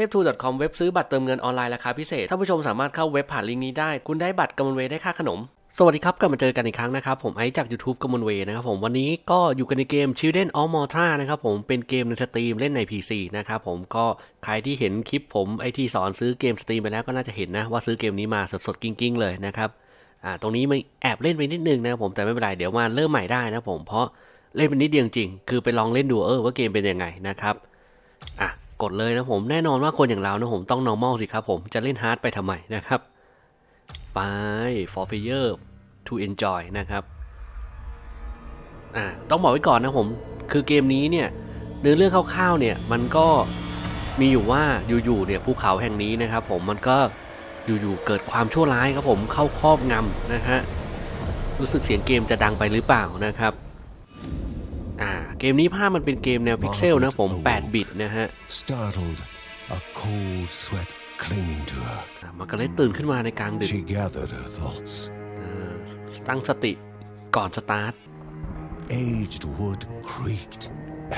ทพทู .com เว็บซื้อบัตรเติมเงินออนไลน์ราคาพิเศษท่านผู้ชมสามารถเข้าเว็บผ่านลิงก์นี้ได้ คุณได้บัตรกำมลเวได้ค่าขนมสวัสดีครับกลับมาเจอกันอีกครั้งนะครับ ผมไอจาก YouTube กมลเวนะครับผมวันนี้ก็อยู่กันในเกม Children of Morta นะครับผมเป็นเกมในสตรีมเล่นใน PC นะครับผมก็ใครที่เห็นคลิปผมไอที่สอนซื้อเกมสตรีมไปแล้วก็น่าจะเห็นนะ ว่าซื้อเกมนี้มาสดๆกิ้งๆ เลยนะครับอ่าตรงนี้มันแอบเล่นไปนิดนึงนะครับผมแต่ไม่เป็นไรเดี๋ยวมาเริ่มใหม่ได้นะผมเพราะเล่นไปนิดเดียวจริง คือไปลองเล่นดูเออว่าเกมเป็นยังไงนะครับอะ กดเลยนะผมแน่นอนว่าคนอย่างเรานะผมต้อง normal สิครับผมจะเล่น hard ไปทำไมนะครับ ไป for player to enjoy นะครับอะต้องบอกไว้ก่อนนะผมคือเกมนี้เนี่ยเนื้อเรื่องคร่าวๆเนี่ยมันก็มีอยู่ว่าอยู่ๆเนี่ยภูเขาแห่งนี้นะครับ ผมมันก็อยู่ๆเกิดความชั่วร้ายครับผมเข้าครอบงำนะฮะรู้สึกเสียงเกมจะดังไปหรือเปล่านะครับ อ่าเกมนี้ภาพมันเป็นเกมแนวพิกเซลนะผม 8 บิตนะฮะ Startled, a cold sweat clinging to her. อะมันก็เลยตื่นขึ้นมาในกลางดึก She gathered her thoughts. อ่าตั้งสติก่อนสตาร์ท Aged wood creaked,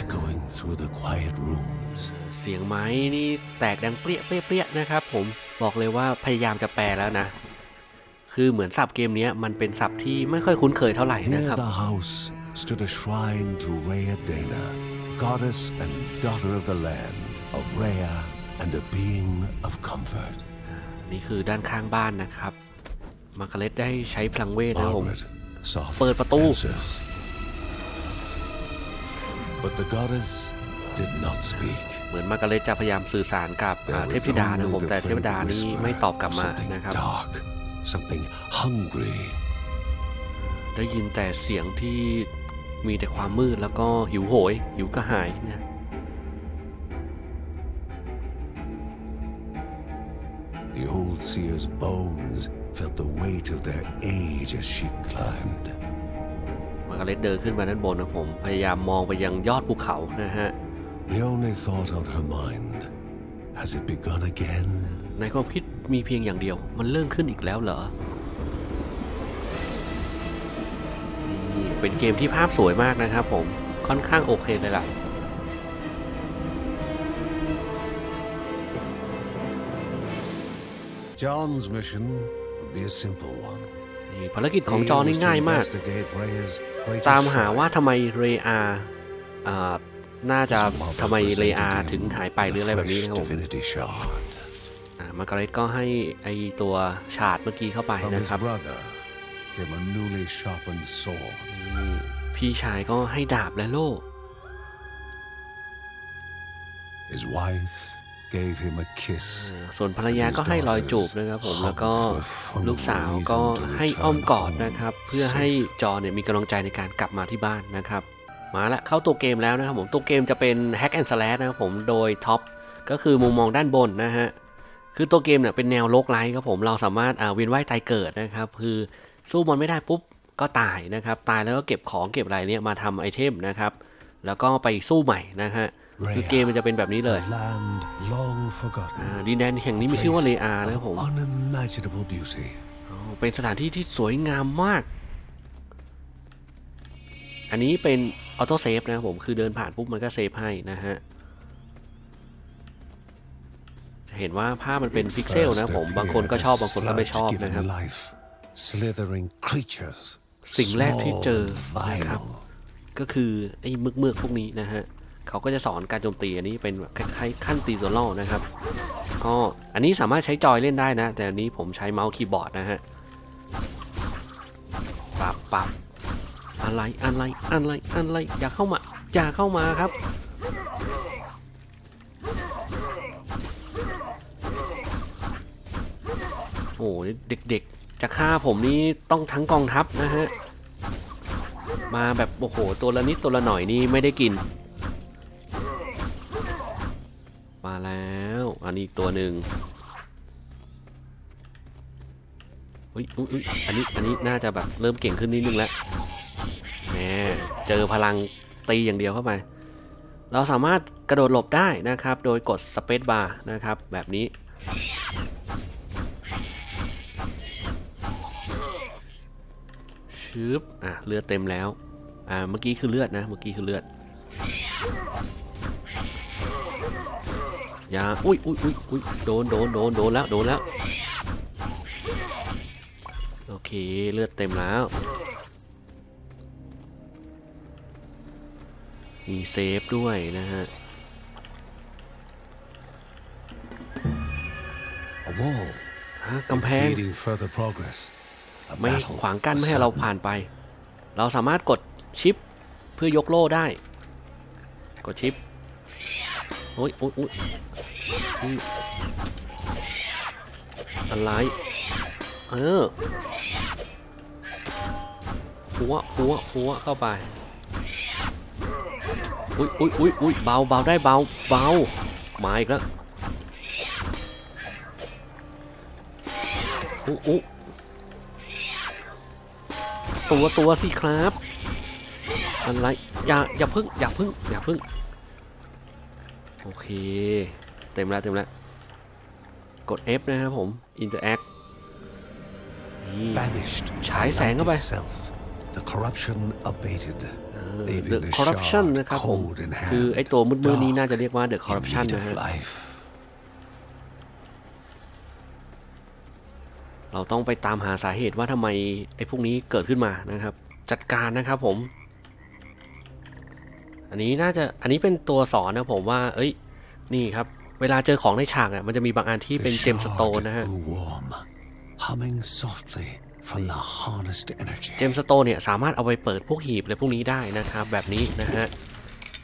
echoing through the quiet rooms. เสียงไม้นี่แตกดังเปรี้ยเปรี้ยเปรี้ยนะครับผมบอกเลยว่าพยายามจะแปลแล้วนะ คือเหมือนศัพท์เกมเนี้ยมันเป็นศัพท์ที่ไม่ค่อยคุ้นเคยเท่าไหร่ Near นะครับ the house stood a shrine to Rhea Dana, goddess and daughter of the land, of Rhea and a being of comfort. นี่คือด้านข้างบ้านนะครับ มาร์กาเร็ตได้ใช้พลังเวทนะครับผม Margaret soft เปิดประตู answers. But the goddess did not speak. เหมือนมาร์กาเร็ตจะพยายามสื่อสารกับอ่า There เทพ was ธิดานะ only ผม the แต่เทพธิดา faint นี่ whisper ไม่ตอบกลับ of มา something นะครับ dark, something hungry. ได้ยินแต่เสียงที่ มีแต่ความมืดแล้วก็หิวโหย หิวกระหายนะ The old seer's bones felt the weight of their age as she climbed. มาร์กาเร็ตเดินขึ้นมาด้านบนนะผม พยายามมองไปยังยอดภูเขานะฮะ The only thought on her mind has it begun again? ในความคิดมีเพียงอย่างเดียว มันเริ่มขึ้นอีกแล้วเหรอ เป็นเกมที่ภาพสวยมากนะครับผมค่อนข้างโอเคเลยล่ะ John's mission would be a simple one. นี่ภารกิจของ He จอนี่ was to ง่ายมาก investigate Rhea's greatest ตามหา shrine. ว่าทำไมเรอาอ่าน่าจะทำไมเรอาถึงหายไปหรืออะไรแบบนี้นะครับผม Divinity shard. อ่ามาร์กาเร็ตก็ให้ไอตัวฉาดเมื่อกี้เข้าไป From นะ his ครับ brother came a newly sharpened sword. นี่พี่ชายก็ให้ดาบและโล่ His wife gave him a kiss. ส่วนภรรยาก็ให้รอยจูบนะครับผมแล้วก็ลูกสาวก็ให้อ้อมกอดนะครับ เพื่อให้จอเนี่ยมีกำลังใจในการกลับมาที่บ้านนะครับ มาละเข้าตัวเกมแล้วนะครับผมตัวเกมจะเป็น Hack and Slash นะครับผมโดยท็อปก็คือมุมมองด้านบนนะฮะคือตัวเกมเนี่ยเป็นแนวโลกไลท์ครับผมเราสามารถอ่าเวียนว่ายตายเกิดนะครับ คือ สู้มันไม่ได้ปุ๊บก็ตายนะครับ ตายแล้วก็เก็บของเก็บอะไรเนี่ยมาทำไอเทมนะครับ แล้วก็ไปสู้ใหม่นะฮะคือเกมมันจะเป็นแบบนี้เลย A land long forgotten. อ่าดินแดนแห่งนี้มีชื่อว่าเลอานะครับผม Unimaginable beauty. อ๋อเป็นสถานที่ที่สวยงามมาก อันนี้เป็นออโต้เซฟนะครับผมคือเดินผ่านปุ๊บมันก็เซฟให้นะฮะจะเห็นว่าภาพมันเป็นพิกเซลนะผมบางคนก็ชอบบางคนก็ไม่ชอบนะครับ Sludge-given life, slithering creatures. สิ่งแรกที่เจอ small and นะครับ vile. ก็คือไอ้มึกเมือกๆพวกนี้นะฮะเขาก็จะสอนการโจมตีอันนี้เป็นแบบคล้ายๆขั้นตีตัวล่อนะครับก็อันนี้สามารถใช้จอยเล่นได้นะ แต่อันนี้ผมใช้เมาส์คีย์บอร์ดนะฮะปรับปรับอะไรอะไรอะไรอะไรอย่าเข้ามาอย่าเข้ามาครับโอ้โหเด็กๆ จะฆ่าผมนี่ต้องทั้งกองทัพนะฮะ มาแบบโอ้โหตัวละนิดตัวละหน่อยนี่ไม่ได้กิน มาแล้วอันนี้อีกตัวหนึ่งอุ้ยอุ้ยอุ๊ยอันนี้อันนี้น่าจะแบบเริ่มเก่งขึ้นนิดนึงแล้วแหมเจอพลังตีอย่างเดียวเข้าไป เราสามารถกระโดดหลบได้นะครับ โดยกดสเปซบาร์นะครับแบบนี้ ชืบอะเลือดเต็มแล้ว อ่า เมื่อกี้คือเลือดนะ เมื่อกี้คือเลือดอย่าอุ้ยอุ้ยอุ้ยอุ้ยโดนโดนโดนโดนแล้ว โดนแล้ว โอเค เลือดเต็มแล้ว มีเซฟด้วยนะฮะ A wall ฮะกำแพง impeding further progress. A ไม่ battle ขวางกั้น was ไม่ให้เรา sudden. ผ่านไป เราสามารถกดชิปเพื่อยกโล่ได้ กดชิปโอ้ยโอ้ยโอ้ยนี่อะไรเออหัวหัวหัวเข้าไปอุ้ยอุ้ยอุ้ยอุ้ยเบาเบาได้เบาเบามาอีกแล้วอุ๊อุ๊ ตัวตัวสิครับอะไรอย่าอย่าพึ่งอย่าพึ่งอย่าพึ่งโอเค เต็มแล้วเต็มแล้วกด F นะครับผม interact นี่ Banished. ฉายแสงเข้าไป Itself. The corruption abated. leaving the the corruption shard นะครับผม cold in hand. คือไอตัวมืดๆนี้น่าจะเรียกว่า the in corruption need นะ of ฮะ เราต้องไปตามหาสาเหตุว่าทำไมไอ้พวกนี้เกิดขึ้นมานะครับ จัดการนะครับผม อันนี้น่าจะอันนี้เป็นตัวสอนนะผมว่า เอ้ย นี่ครับ เวลาเจอของในฉากอะมันจะมีบางอันที่ The เป็นเจมสโตน shard นะฮะ grew warm, humming softly from the harnessed energy. เจมสโตนเนี่ยสามารถเอาไปเปิดพวกหีบอะไรพวกนี้ได้นะครับ แบบนี้นะฮะ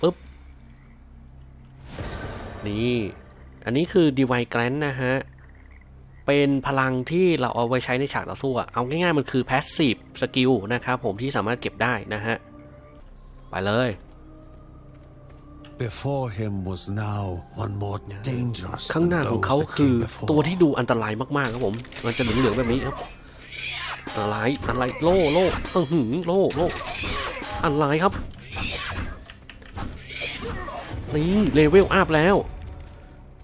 ปุ๊บนี่อันนี้คือดีไวแกรนนะฮะ เป็นพลังที่เราเอาไว้ใช้ในฉากต่อสู้อะเอาง่ายๆมันคือ passive skill นะครับผมที่สามารถเก็บได้นะฮะ ไปเลย Before him was now one more dangerous ข้าง than หน้าของ those เขา that คือ came before. ตัวที่ดูอันตรายมากๆครับผม มันจะเหลืองๆแบบนี้ครับอะไรอะไรโล่โล่อื้อหือโล่โล่อะไรครับนี่เลเวลอัพแล้ว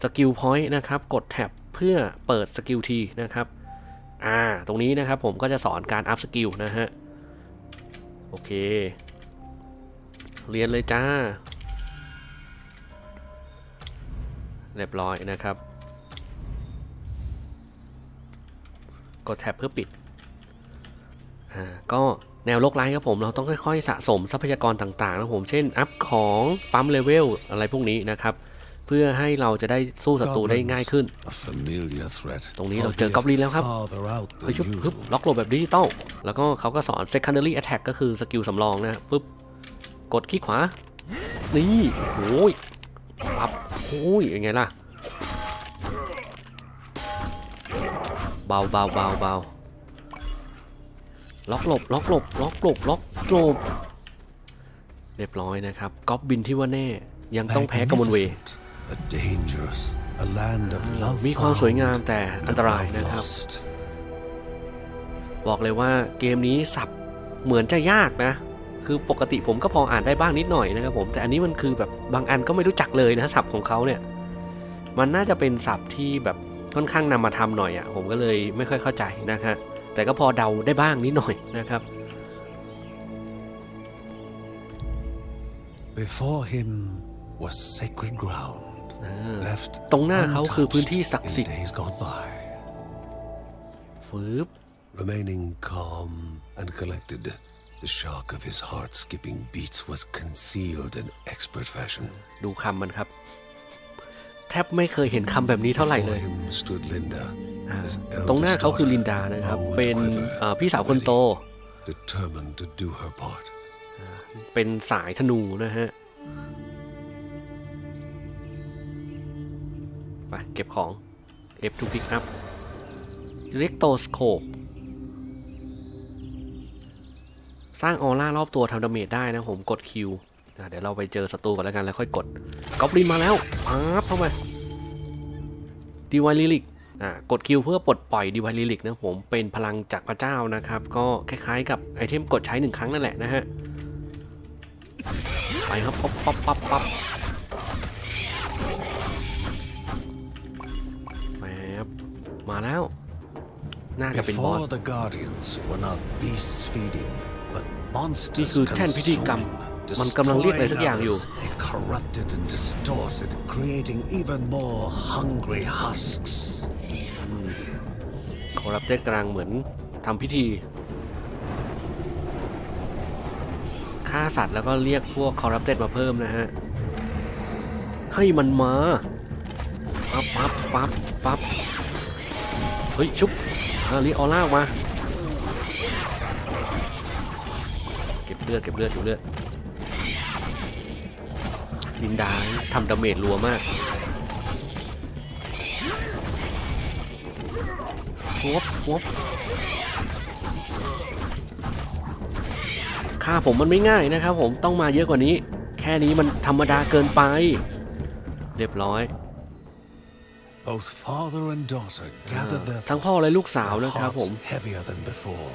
สกิลพอยต์นะครับ กดแท็บเพื่อเปิดสกิลทีนะครับ อ่า ตรงนี้นะครับผมก็จะสอนการอัพสกิลนะฮะ โอเค เรียนเลยจ้า เรียบร้อยนะครับ กดแท็บเพื่อปิด อ่า ก็แนวโลกไร้ครับผมเราต้องค่อยๆ สะสมทรัพยากรต่างๆนะผม เช่น อัพของปั๊มเลเวลอะไรพวกนี้นะครับ พื่อให้เราจะได้สู้ศัตรูได้ง่ายขึ้น A familiar threat. ตรงนี้เราเจอกอบลินแล้วครับ Farther out เฮ้ย than ชุบฮึบ usual. ล็อกโหลดแบบดิจิตอลแล้วก็เขาก็สอน secondary attack ก็คือสกิลสำรองนะปุ๊บ กดคลิกขวา นี่โอ้ยปั๊บโอ้ยยังไงล่ะ เบาเบาเบาเบาล็อกหลบล็อกหลบล็อกหลบล็อกหลบ เรียบร้อยนะครับก๊อบบินที่ว่าแน่ยังต้องแพ้กมลเว ย์ Magnificent, but dangerous. A land of love มีความสวยงาม found แต่ and อันตราย love นะครับ lost. บอกเลยว่าเกมนี้สับเหมือนจะยากนะ คือปกติผมก็พออ่านได้บ้างนิดหน่อยนะครับผมแต่อันนี้มันคือแบบบางอันก็ไม่รู้จักเลยนะศัพท์ของเขาเนี่ย มันน่าจะเป็นศัพท์ที่แบบค่อนข้างนำมาทำหน่อยอะ่ะผมก็เลยไม่ค่อยเข้าใจนะครับแต่ก็พอเดาได้บ้างนิดหน่อยนะครับ Before him was sacred ground. อ่า Left ตรงหน้าเขาคือพื้นที่ศักดิ์ untouched สิท in ธิ์ days gone by. ฟืบ Remaining calm and collected, the shock of his heart skipping beats was concealed in expert fashion. ดูคำมันครับ แทบไม่เคยเห็นคำแบบนี้เท่าไหร่เล Before ย him stood Linda, อ่า his ตรงหน้า eldest เขาคือ daughter, ลินดานะครับ bow and เป็น quiver, อ่าพี่สาวคนโต ready, determined to do her part. เป็นสายธนูนะฮะ ไปเก็บของ F to pick up Electroscope สร้างออร่ารอบตัวทำดาเมจได้นะผมกดคิวเดี๋ยวเราไปเจอศัตรูก่อนแล้วกันแล้วค่อยกดกอบลินมาแล้วปั๊บเข้ามาดีวายลิลิกอะกดคิวเพื่อปลดปล่อยดีวายลิลิกนะผมเป็นพลังจากพระเจ้านะครับ ก็คล้ายๆกับไอเทมกดใช้หนึ่งครั้งนั่นแหละนะฮะไปครับปั๊บปั๊บปั๊บปั๊บ มาแล้ว น่าจะเป็นบอส Before the Guardians were not beasts feeding, but นี่ monsters คือแท่นพิธีกรรม consuming, มันกำลังเรียกอะไรสัก destroying อย่างอยู่ others, They corrupted and distorted, creating even more hungry husks. คอรับเต็ดกำลังเหมือนทำพิธีฆ่าสัตว์แล้วก็เรียกพวกคอรับเต็ดมาเพิ่มนะฮะ ให้มันมา ปั๊บปั๊บปั๊บปั๊บ เฮ้ย ชุบอ่าเรีออร่าออกมา เก็บเลือด เก็บเลือด เก็บเลือดลินดาทำดาเมจรัวมากวบวบค่าผมมันไม่ง่ายนะครับผมต้องมาเยอะกว่านี้ แค่นี้มันธรรมดาเกินไป เรียบร้อย ทั้งพ่อและลูก thoughts, สาว their นะครับผม hearts heavier than before.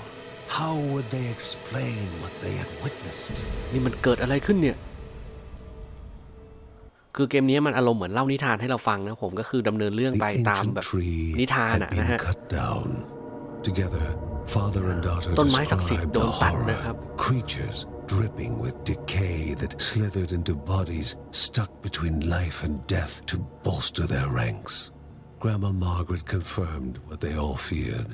How would they explain what they had witnessed? นี่มันเกิดอะไรขึ้นเนี่ย คือเกมนี้มันอารมณ์เหมือนเล่านิทานให้เราฟังนะผมก็คือดำเนินเรื่อง The ไปตาม ancient แบบ tree นิทาน had อะนะฮะ been cut down. Together, father and daughter ต้นไม้ศักดิ์สิทธิ์ described โด the นตัด horror, นะครับ creatures dripping with decay that slithered into bodies stuck between life and death to bolster their ranks. Grandma Margaret confirmed what they all feared.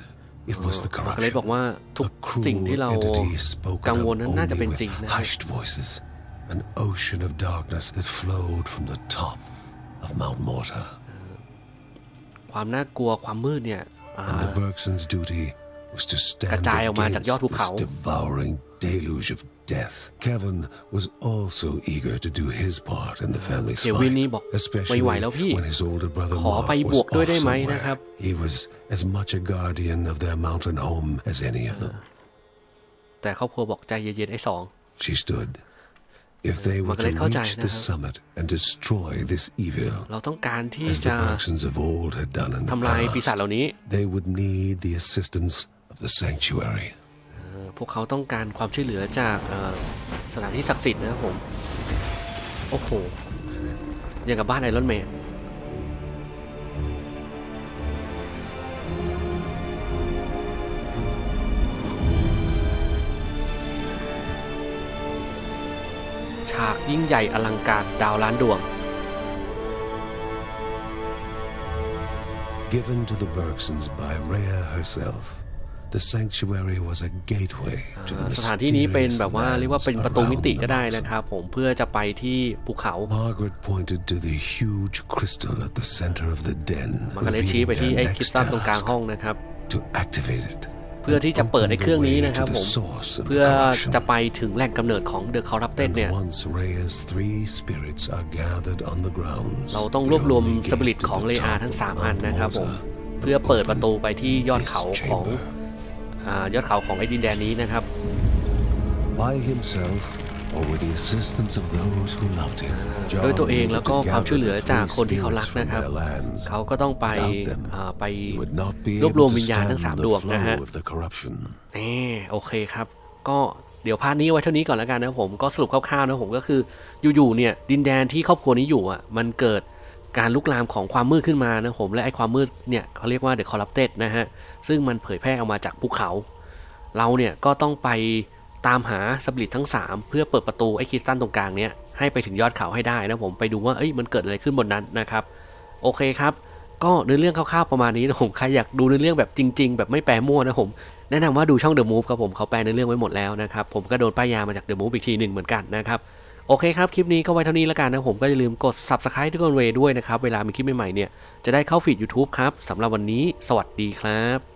It was the ก็เลย corruption. บอกว่าทุก A สิ่งที่ cruel เรา entity spoken กัง of วลนั้นน่าจะ only เป็น with จริงนะฮะ hushed voices. An ocean of darkness that flowed from the top of Mount Mortar. ความน่ากลัวความมืดเนี่ยอ่า And the Bergsons' duty was to กระ stand จายออกมาจากยอด against ภูเขา this devouring deluge of death. Kevin was also eager to do his part in the family's เดี๋ยววิน fight, นี่บอก especially ไม่ไหวแล้วพี่ when his older brother ขอ Mark ไปบ was วกด้วย off ได้ไหม somewhere. นะครับ He was as much a guardian of their mountain home as any of them. แต่ครอบครัวบอกใจเย็นๆไอ้สอง She stood. If they were to มันก็เลยเข้าใจ reach the นะครับ summit and destroy this evil, เราต้องการที่ as the จะ Bergsons of old had done in the ทำลายปีศาจ past, เหล่านี้ they would need the assistance of the sanctuary. พวกเขาต้องการความช่วยเหลือจากสถานที่ศักดิ์สิทธิ์นะครับผม โอ้โหอย่างกับบ้านไอรอนแมนฉากยิ่งใหญ่อลังการดาวล้านดวง Given to the Bergsons by Rhea herself, the sanctuary was a gateway to the สถานที่นี้เป็น mysterious แบบว่าเรียกว่า lands เป็นประตูมิติ around ก็ the ได้ mountain. นะครับผมเพื่อจะไปที่ภูเขา Margaret pointed to the huge crystal at the center of the den, มันก็เลยชี้ไป revealing ที่ their ไอ้ค next ริสตัลตรงกลาง task ห้องนะครับ to activate it. เพื่อที่จะเปิด and ไอ้ open เครื่อง the นี้ way นะครับ to ผ the ม source of เพื่อ the corruption. จะไปถึงแหล่งกำเนิดของเดอะคอร์รัปเต็ด And เนี่ย once Rhea's three spirits are gathered on the grounds, เราต้องร the วบรวม only สปิริต gate to ของ the เลอา top ทั้ง of 3อัน Mount นะครับผม Malta เพื่อเปิดประตูไปที่ยอด this เขาของ chamber. อา ยอดเขาของไอ้ดินแดนนี้นะครับ By himself or with the assistance of those who loved him, ด้วย John ตัวเอง needed แล้ว to ก็ความ gather ช่วยเหลือ the จาก three คนที่เขารัก spirits from นะครับ their lands. เขาก็ต้องไป Without them, อ่าไป he would not be รวบรวม able to วิญญาณทั้ง stand สาม the ดวงนะฮะ flow of the corruption. แหมโอเคครับ ก็เดี๋ยวพาร์ทนี้ไว้เท่านี้ก่อนแล้วกันนะผมก็สรุปคร่าวๆนะผมก็คืออยู่ๆเนี่ยดินแดนที่ครอบครัวนี้อยู่อะมันเกิด การลุกลามของความมืดขึ้นมานะผมและไอ้ความมืดเนี่ยเขาเรียกว่า The Corrupted นะฮะ ซึ่งมันเผยแพร่ออกมาจากภูเขา เราเนี่ยก็ต้องไปตามหาสปิริตทั้ง 3 เพื่อเปิดประตูไอ้คริสตัลตรงกลางเนี่ยให้ไปถึงยอดเขาให้ได้นะผมไปดูว่าเอ้ยมันเกิดอะไรขึ้นบนนั้นนะครับ โอเคครับ ก็เนื้อเรื่องคร่าวๆประมาณนี้นะผมใครอยากดูเนื้อเรื่องแบบจริง ๆ แบบไม่แปลมั่วนะผมแนะนำว่าดูช่อง The Move ครับผมเขาแปลเนื้อเรื่องไว้หมดแล้วนะครับผมก็โดนป้ายยามาจาก The Move อีกทีหนึ่งเหมือนกันนะครับ โอเคครับ คลิปนี้ก็ไว้เท่านี้แล้วกันนะผมก็อย่าลืมกด Subscribe ทุกคนเวด้วยนะครับ เวลามีคลิปใหม่ๆเนี่ย จะได้เข้าฟีด YouTube ครับสำหรับวันนี้ สวัสดีครับ